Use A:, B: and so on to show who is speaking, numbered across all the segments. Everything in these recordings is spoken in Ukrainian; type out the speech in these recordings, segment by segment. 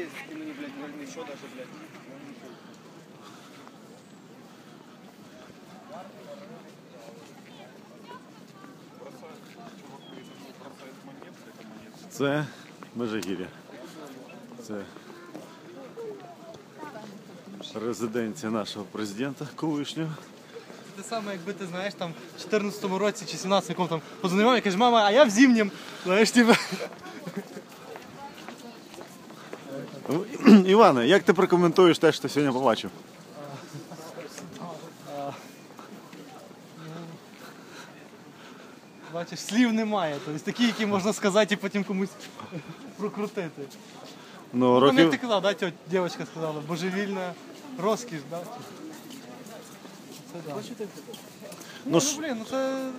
A: поесть, ты мне, блядь, наверное, еще даже, блядь.
B: Це Межигір'я. Це резиденція нашого президента колишнього.
C: Те саме, якби ти знаєш, там в 14-му році чи 17-му там позвонив мамі, каже, мама, а я в зимнім. Знаєш, типу.
B: Іване, як ти прокоментуєш те, що ти сьогодні побачив?
C: Бачиш, слів немає. Тобто такі, які можна сказати і потім комусь прокрутити.
B: Ну,
C: Ну, як ти
B: років...
C: казав, да, тьотя, дівчинка сказала, божевільна розкіш, да? Це да.
B: Ну,
C: Ну, блін, ну це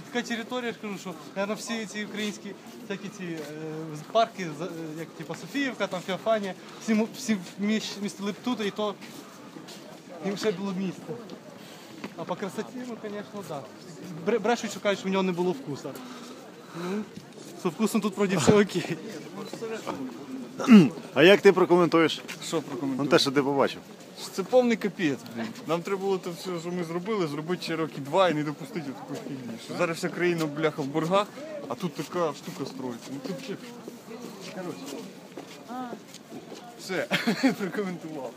C: така територія, я кажу, що, мабуть, всі ці українські всякі ці е, парки, як типу Софіївка, там Феофанія, всі, всі вмістили б тут, і то їм ще було місце. А по красоті, ну, звісно, так. Да. Брешуть, що що в нього не було вкуса. Ну, з вкусом тут вроді все окей.
B: А як ти прокоментуєш
D: Що
B: ну,
D: прокоментувати?
B: те, що ти побачив?
D: Це повний капець, блін. Нам треба було те все, що ми зробили, зробити ще роки два і не допустити таку фігню. Що Зараз вся країна бляха в боргах, а тут така штука строїться. Ну тут ще. Коротше. Все, прокоментував.